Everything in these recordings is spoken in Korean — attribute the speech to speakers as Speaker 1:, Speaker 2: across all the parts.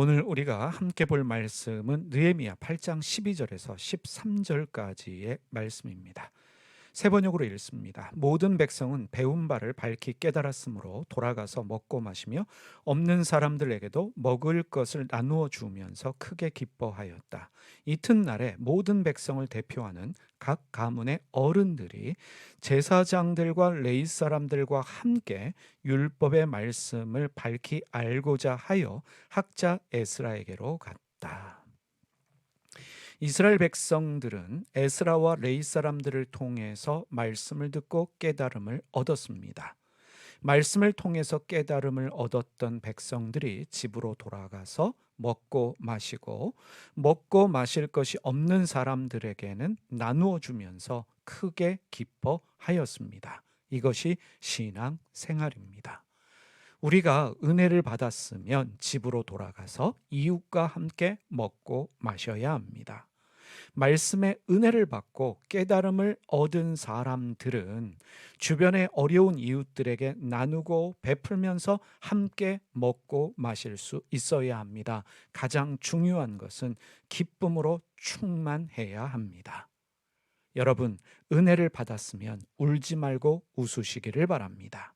Speaker 1: 오늘 우리가 함께 볼 말씀은 느헤미야 8장 12절에서 13절까지의 말씀입니다. 세 번역으로 읽습니다. 모든 백성은 배운 바를 밝히 깨달았으므로 돌아가서 먹고 마시며 없는 사람들에게도 먹을 것을 나누어 주면서 크게 기뻐하였다. 이튿날에 모든 백성을 대표하는 각 가문의 어른들이 제사장들과 레이 사람들과 함께 율법의 말씀을 밝히 알고자 하여 학자 에스라에게로 갔다. 이스라엘 백성들은 에스라와 레이 사람들을 통해서 말씀을 듣고 깨달음을 얻었습니다. 말씀을 통해서 깨달음을 얻었던 백성들이 집으로 돌아가서 먹고 마시고 먹고 마실 것이 없는 사람들에게는 나누어 주면서 크게 기뻐하였습니다. 이것이 신앙 생활입니다. 우리가 은혜를 받았으면 집으로 돌아가서 이웃과 함께 먹고 마셔야 합니다. 말씀의 은혜를 받고 깨달음을 얻은 사람들은 주변의 어려운 이웃들에게 나누고 베풀면서 함께 먹고 마실 수 있어야 합니다. 가장 중요한 것은 기쁨으로 충만해야 합니다. 여러분, 은혜를 받았으면 울지 말고 웃으시기를 바랍니다.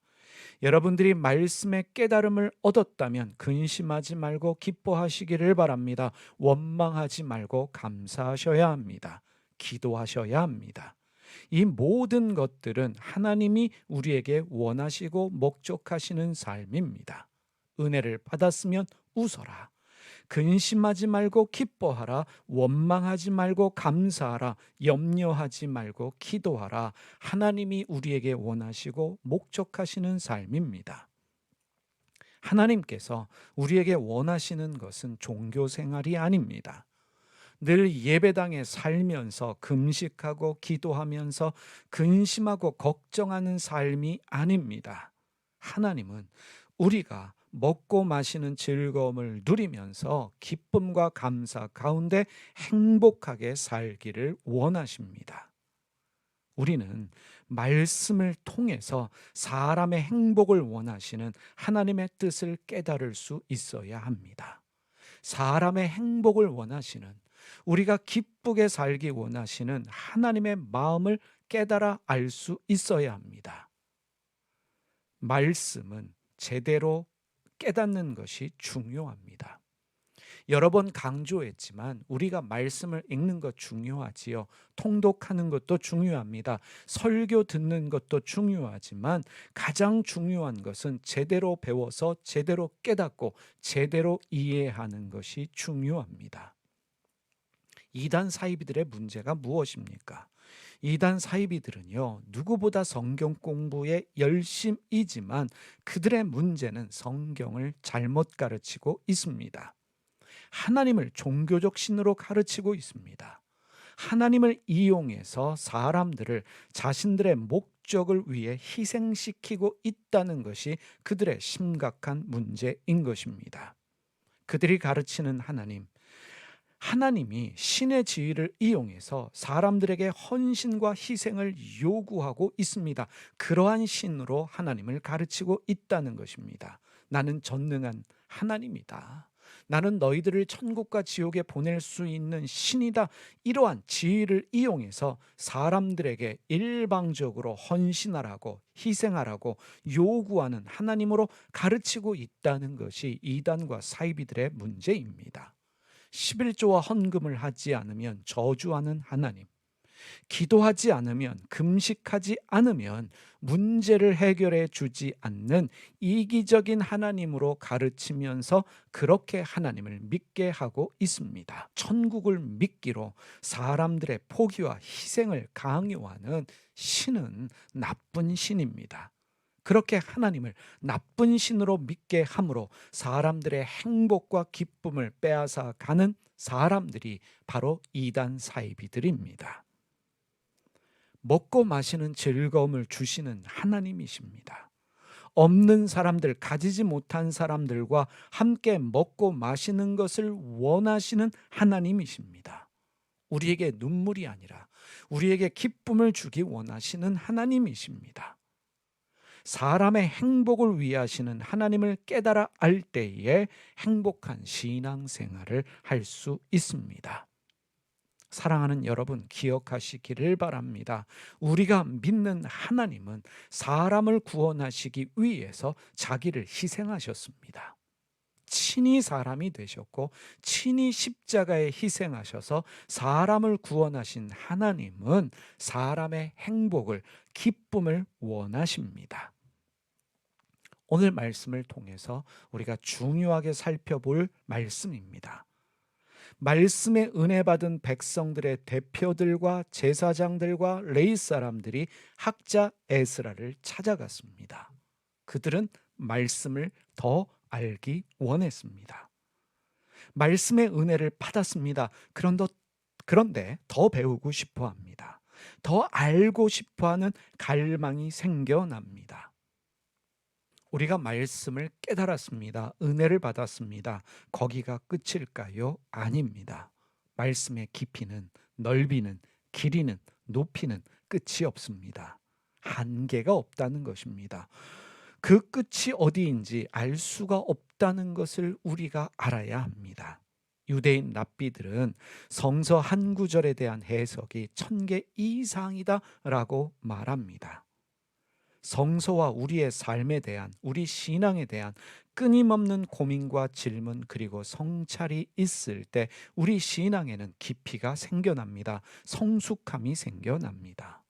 Speaker 1: 여러분들이 말씀의 깨달음을 얻었다면 근심하지 말고 기뻐하시기를 바랍니다. 원망하지 말고 감사하셔야 합니다. 기도하셔야 합니다. 이 모든 것들은 하나님이 우리에게 원하시고 목적하시는 삶입니다. 은혜를 받았으면 웃어라. 근심하지 말고 기뻐하라. 원망하지 말고 감사하라. 염려하지 말고 기도하라. 하나님이 우리에게 원하시고 목적하시는 삶입니다. 하나님께서 우리에게 원하시는 것은 종교 생활이 아닙니다. 늘 예배당에 살면서 금식하고 기도하면서 근심하고 걱정하는 삶이 아닙니다. 하나님은 우리가 먹고 마시는 즐거움을 누리면서 기쁨과 감사 가운데 행복하게 살기를 원하십니다. 우리는 말씀을 통해서 사람의 행복을 원하시는 하나님의 뜻을 깨달을 수 있어야 합니다. 사람의 행복을 원하시는 우리가 기쁘게 살기 원하시는 하나님의 마음을 깨달아 알 수 있어야 합니다. 말씀은 제대로 깨닫는 것이 중요합니다. 여러 번 강조했지만 우리가 말씀을 읽는 것 중요하지요. 통독하는 것도 중요합니다. 설교 듣는 것도 중요하지만 가장 중요한 것은 제대로 배워서 제대로 깨닫고 제대로 이해하는 것이 중요합니다. 이단 사이비들의 문제가 무엇입니까? 이단 사이비들은요, 누구보다 성경 공부에 열심이지만 그들의 문제는 성경을 잘못 가르치고 있습니다. 하나님을 종교적 신으로 가르치고 있습니다. 하나님을 이용해서 사람들을 자신들의 목적을 위해 희생시키고 있다는 것이 그들의 심각한 문제인 것입니다. 그들이 가르치는 하나님, 하나님이 신의 지위를 이용해서 사람들에게 헌신과 희생을 요구하고 있습니다. 그러한 신으로 하나님을 가르치고 있다는 것입니다. 나는 전능한 하나님이다. 나는 너희들을 천국과 지옥에 보낼 수 있는 신이다. 이러한 지위를 이용해서 사람들에게 일방적으로 헌신하라고 희생하라고 요구하는 하나님으로 가르치고 있다는 것이 이단과 사이비들의 문제입니다. 11조와 헌금을 하지 않으면 저주하는 하나님. 기도하지 않으면 금식하지 않으면 문제를 해결해 주지 않는 이기적인 하나님으로 가르치면서 그렇게 하나님을 믿게 하고 있습니다. 천국을 믿기로 사람들의 포기와 희생을 강요하는 신은 나쁜 신입니다. 그렇게 하나님을 나쁜 신으로 믿게 함으로 사람들의 행복과 기쁨을 빼앗아 가는 사람들이 바로 이단 사이비들입니다. 먹고 마시는 즐거움을 주시는 하나님이십니다. 없는 사람들, 가지지 못한 사람들과 함께 먹고 마시는 것을 원하시는 하나님이십니다. 우리에게 눈물이 아니라 우리에게 기쁨을 주기 원하시는 하나님이십니다. 사람의 행복을 위하시는 하나님을 깨달아 알 때에 행복한 신앙생활을 할 수 있습니다. 사랑하는 여러분 기억하시기를 바랍니다. 우리가 믿는 하나님은 사람을 구원하시기 위해서 자기를 희생하셨습니다. 친히 사람이 되셨고 친히 십자가에 희생하셔서 사람을 구원하신 하나님은 사람의 행복을 기쁨을 원하십니다. 오늘 말씀을 통해서 우리가 중요하게 살펴볼 말씀입니다. 말씀에 은혜 받은 백성들의 대표들과 제사장들과 레이 사람들이 학자 에스라를 찾아갔습니다. 그들은 말씀을 더 알기 원했습니다. 말씀의 은혜를 받았습니다. 그런데, 그런데 더 배우고 싶어 합니다. 더 알고 싶어 하는 갈망이 생겨납니다. 우리가 말씀을 깨달았습니다. 은혜를 받았습니다. 거기가 끝일까요? 아닙니다. 말씀의 깊이는, 넓이는, 길이는, 높이는 끝이 없습니다. 한계가 없다는 것입니다. 그 끝이 어디인지 알 수가 없다는 것을 우리가 알아야 합니다. 유대인 랍비들은 성서 한 구절에 대한 해석이 천 개 이상이다라고 말합니다. 성서와 우리의 삶에 대한 우리 신앙에 대한 끊임없는 고민과 질문 그리고 성찰이 있을 때 우리 신앙에는 깊이가 생겨납니다. 성숙함이 생겨납니다.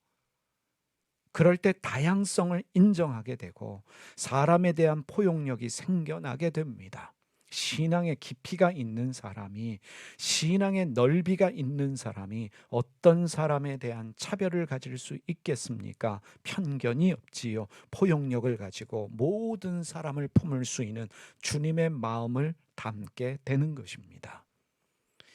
Speaker 1: 그럴 때 다양성을 인정하게 되고 사람에 대한 포용력이 생겨나게 됩니다. 신앙의 깊이가 있는 사람이 신앙의 넓이가 있는 사람이 어떤 사람에 대한 차별을 가질 수 있겠습니까? 편견이 없지요. 포용력을 가지고 모든 사람을 품을 수 있는 주님의 마음을 담게 되는 것입니다.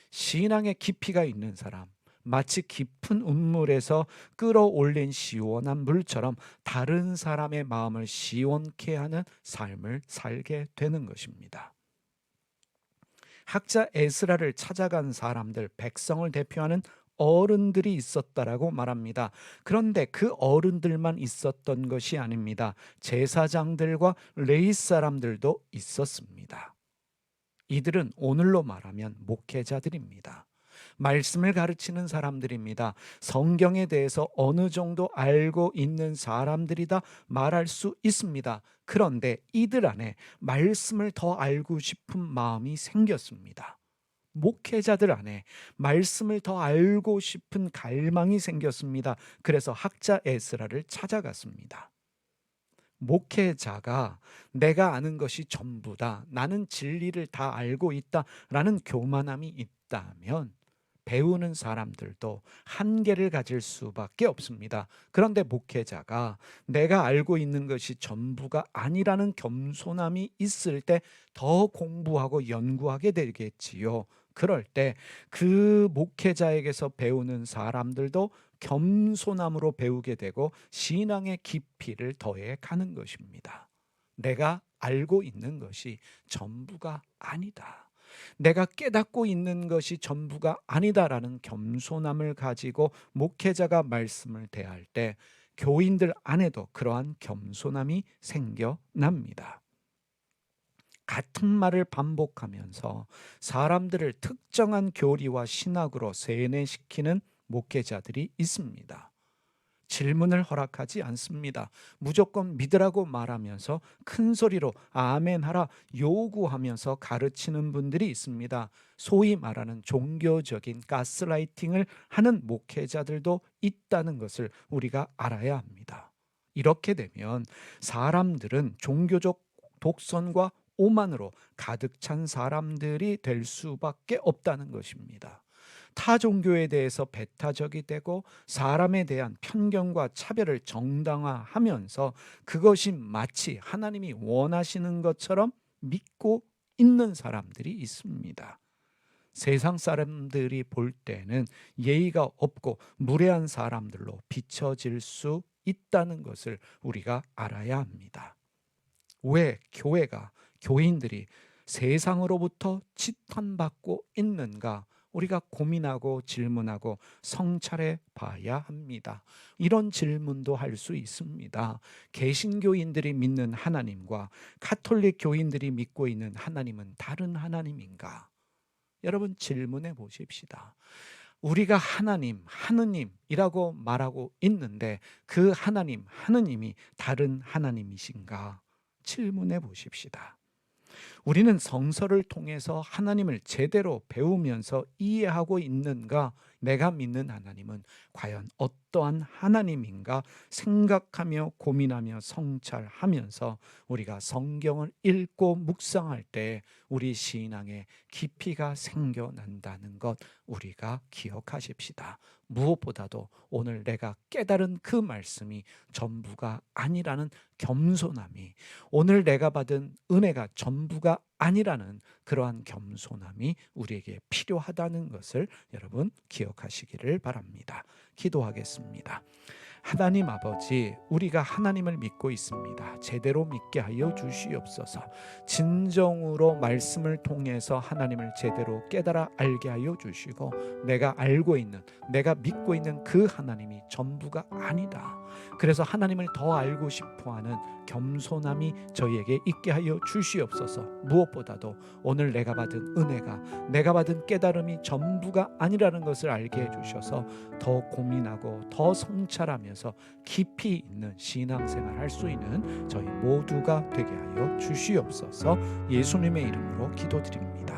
Speaker 1: 신앙의 깊이가 있는 사람, 마치 깊은 운물에서 끌어올린 시원한 물처럼 다른 사람의 마음을 시원케 하는 삶을 살게 되는 것입니다. 학자 에스라를 찾아간 사람들, 백성을 대표하는 어른들이 있었다라고 말합니다. 그런데 그 어른들만 있었던 것이 아닙니다. 제사장들과 레이 사람들도 있었습니다. 이들은 오늘로 말하면 목회자들입니다. 말씀을 가르치는 사람들입니다. 성경에 대해서 어느 정도 알고 있는 사람들이다 말할 수 있습니다. 그런데 이들 안에 말씀을 더 알고 싶은 마음이 생겼습니다. 목회자들 안에 말씀을 더 알고 싶은 갈망이 생겼습니다. 그래서 학자 에스라를 찾아갔습니다. 목회자가 내가 아는 것이 전부다. 나는 진리를 다 알고 있다. 라는 교만함이 있다면 배우는 사람들도 한계를 가질 수밖에 없습니다. 그런데 목회자가 내가 알고 있는 것이 전부가 아니라는 겸손함이 있을 때 더 공부하고 연구하게 되겠지요. 그럴 때 그 목회자에게서 배우는 사람들도 겸손함으로 배우게 되고 신앙의 깊이를 더해 가는 것입니다. 내가 알고 있는 것이 전부가 아니다. 내가 깨닫고 있는 것이 전부가 아니다라는 겸손함을 가지고 목회자가 말씀을 대할 때 교인들 안에도 그러한 겸손함이 생겨납니다. 같은 말을 반복하면서 사람들을 특정한 교리와 신학으로 세뇌시키는 목회자들이 있습니다. 질문을 허락하지 않습니다. 무조건 믿으라고 말하면서 큰 소리로 아멘하라 요구하면서 가르치는 분들이 있습니다. 소위 말하는 종교적인 가스라이팅을 하는 목회자들도 있다는 것을 우리가 알아야 합니다. 이렇게 되면 사람들은 종교적 독선과 오만으로 가득 찬 사람들이 될 수밖에 없다는 것입니다. 타 종교에 대해서 배타적이 되고 사람에 대한 편견과 차별을 정당화하면서 그것이 마치 하나님이 원하시는 것처럼 믿고 있는 사람들이 있습니다. 세상 사람들이 볼 때는 예의가 없고 무례한 사람들로 비춰질 수 있다는 것을 우리가 알아야 합니다. 왜 교회가 교인들이 세상으로부터 지탄받고 있는가? 우리가 고민하고 질문하고 성찰해 봐야 합니다. 이런 질문도 할 수 있습니다. 개신교인들이 믿는 하나님과 카톨릭 교인들이 믿고 있는 하나님은 다른 하나님인가? 여러분 질문해 보십시다. 우리가 하나님, 하느님이라고 말하고 있는데 그 하나님, 하느님이 다른 하나님이신가? 질문해 보십시다. 우리는 성서를 통해서 하나님을 제대로 배우면서 이해하고 있는가? 내가 믿는 하나님은 과연 어떠한 하나님인가 생각하며 고민하며 성찰하면서 우리가 성경을 읽고 묵상할 때 우리 신앙에 깊이가 생겨난다는 것 우리가 기억하십시다. 무엇보다도 오늘 내가 깨달은 그 말씀이 전부가 아니라는 겸손함이 오늘 내가 받은 은혜가 전부가 아니라는 그러한 겸손함이 우리에게 필요하다는 것을 여러분 기억하시기를 바랍니다. 기도하겠습니다. 하나님 아버지, 우리가 하나님을 믿고 있습니다. 제대로 믿게 하여 주시옵소서. 진정으로 말씀을 통해서 하나님을 제대로 깨달아 알게 하여 주시고, 내가 알고 있는, 내가 믿고 있는 그 하나님이 전부가 아니다. 그래서 하나님을 더 알고 싶어 하는 겸손함이 저희에게 있게 하여 주시옵소서. 무엇보다도 오늘 내가 받은 은혜가 내가 받은 깨달음이 전부가 아니라는 것을 알게 해 주셔서 더 고민하고 더 성찰하면서 깊이 있는 신앙생활 할 수 있는 저희 모두가 되게 하여 주시옵소서. 예수님의 이름으로 기도드립니다.